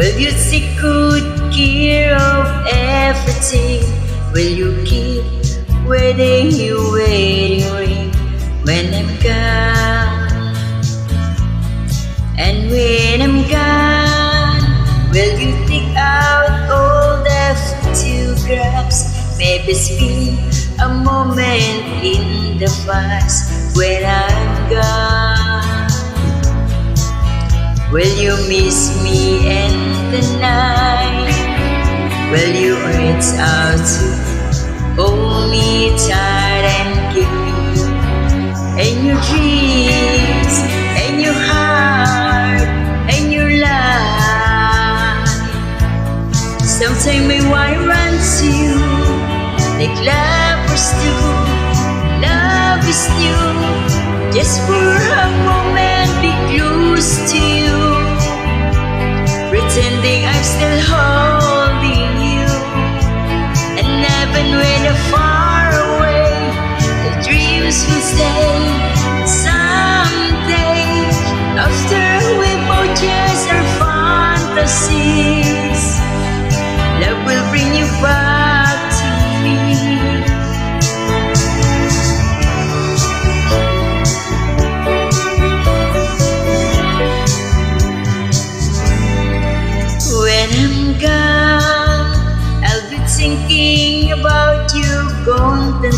Will you take good care of everything? Will you keep waiting you waiting ring when I'm gone? And when I'm gone, will you take out all the photographs? Maybe spend a moment in the past when I'm gone. Will you miss me the night? Will you reach out to hold me tight and give me in your dreams, in your heart, in your life? Sometimes my wife runs to you like lovers do. Love is new, just for a moment, be close to you. Even when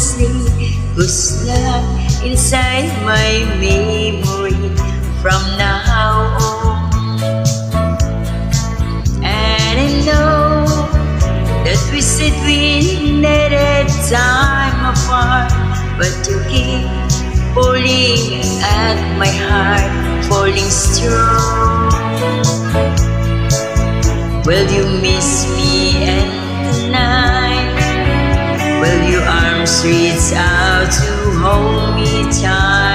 constantly. Who's love inside my memory from now on? And I know that we said we needed time apart, but you keep pulling at my heart, falling strong. Will you miss me arms out to hold me tight